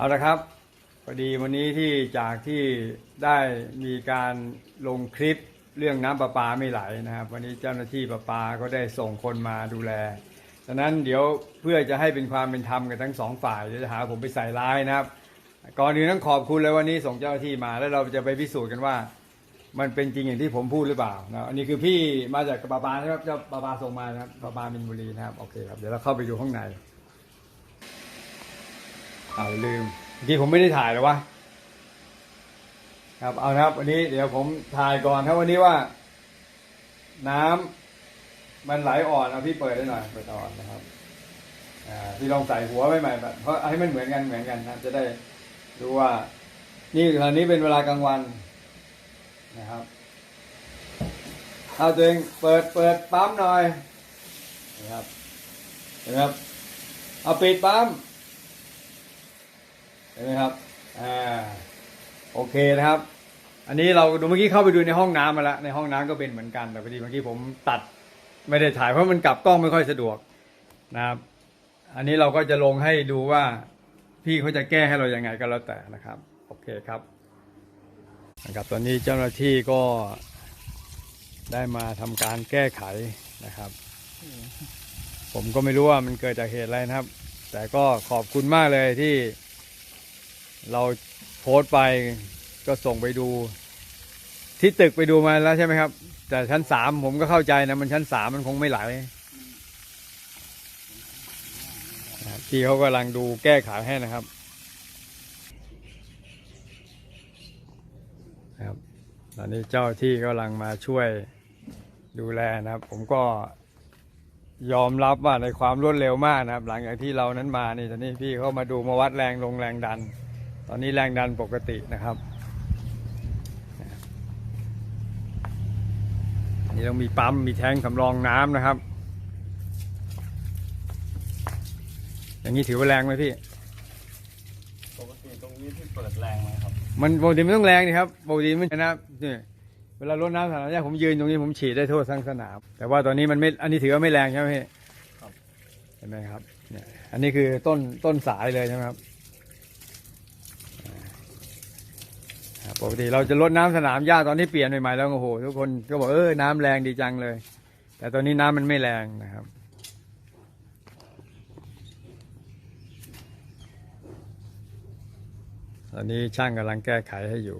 เอาละครับพอดีวันนี้ที่จากที่ได้มีการลงคลิปเรื่องน้ำประปาไม่ไหลนะครับ วันนี้เจ้าหน้าที่ประปาก็ได้ส่งคนมาดูแลดังนั้นเดี๋ยวเพื่อจะให้เป็นความเป็นธรรมกับทั้งสองฝ่ายเดี๋ยวจะหาผมไปใส่ร้ายนะครับ ก่อนอื่นต้องขอบคุณเลยวันนี้ส่งเจ้าหน้าที่มาแล้วเราจะไปพิสูจน์กันว่า มันเป็นจริงอย่างที่ผมพูดหรือเปล่านะอันนี้คือพี่มาจากปาปาใช่ไหมครับเจ้าปาปาส่งมานะครับปาปามินบุรีนะครับโอเคครับเดี๋ยวเราเข้าไปดูข้างใน เอาลืมเมื่อกี้ผมไม่ได้ถ่ายหรอวะครับเอานะครับวันนี้เดี๋ยวผมถ่ายก่อนครับวันนี้ว่า น้ำมันไหลอ่อนเอาพี่เปิดได้หน่อยเปิดอ่อนนะครับอ่าพี่ลองใส่หัวไว้ใหม่แบบเพราะให้มันเหมือนกันเหมือนกันนะจะได้ดูว่า นี่ตอนนี้เป็นเวลากลางวันนะครับเอาตัวเองเปิดเปิดปั๊มหน่อยนะครับนไหมครับเอาปิดปั๊ม ห็นไหมครับอ่าโอเคนะครับ อันนี้เราดูเมื่อกี้เข้าไปดูในห้องน้ำมาแล้วในห้องน้ำก็เป็นเหมือนกันแต่พอดีเมื่อกี้ผมตัดไม่ได้ถ่ายเพราะมันกลับกล้องไม่ค่อยสะดวกนะครับ อันนี้เราก็จะลงให้ดูว่าพี่เขาจะแก้ให้เรายังไงก็แล้วแต่นะครับ โอเคครับนะครับตอนนี้เจ้าหน้าที่ก็ได้มาทำการแก้ไขนะครับ ผมก็ไม่รู้ว่ามันเกิดจากเหตุอะไรนะครับ แต่ก็ขอบคุณมากเลยที่ เราโพสต์ไปก็ส่งไปดู ที่ตึกไปดูมาแล้วใช่ไหมครับ แต่ชั้นสามผมก็เข้าใจนะ มันชั้นสามมันคงไม่ไหลพี่เขากำลังดูแก้ไขให้นะครับนะครับ ตอนนี้เจ้าที่กำลังมาช่วยดูแลนะครับ ผมก็ยอมรับว่าในความรวดเร็วมากนะครับ หลังจากที่เรานั้นมานี่ตอนนี้พี่เขามาดูมาวัดแรงลงแรงดัน ตอนนี้แรงดันปกตินะครับ นี่ต้องมีปั๊มมีแทงสำรองน้ำนะครับ อย่างนี้ถือว่าแรงไหมพี่ ปกติตรงนี้ที่เปิดแรงไหมครับ มันปกติมันต้องแรงนี่ครับปกติมันนะนี่เวลารดน้ำสนามหญ้าผมยืนตรงนี้ผมฉีดได้ทั่วทั้งสนาม แต่ว่าตอนนี้มันไม่ อันนี้ถือว่าไม่แรงใช่ไหมพี่ ครับ เห็นไหมครับ เนี่ย อันนี้คือต้นต้นสายเลยใช่ไหมครับอ่า ปกติเราจะลดน้ำสนามหญ้าตอนที่เปลี่ยนใหม่ๆแล้วโอ้โหทุกคนก็บอกเออน้ำแรงดีจังเลย แต่ตอนนี้น้ำมันไม่แรงนะครับตอนนี้ช่างกำลังแก้ไขให้อยู่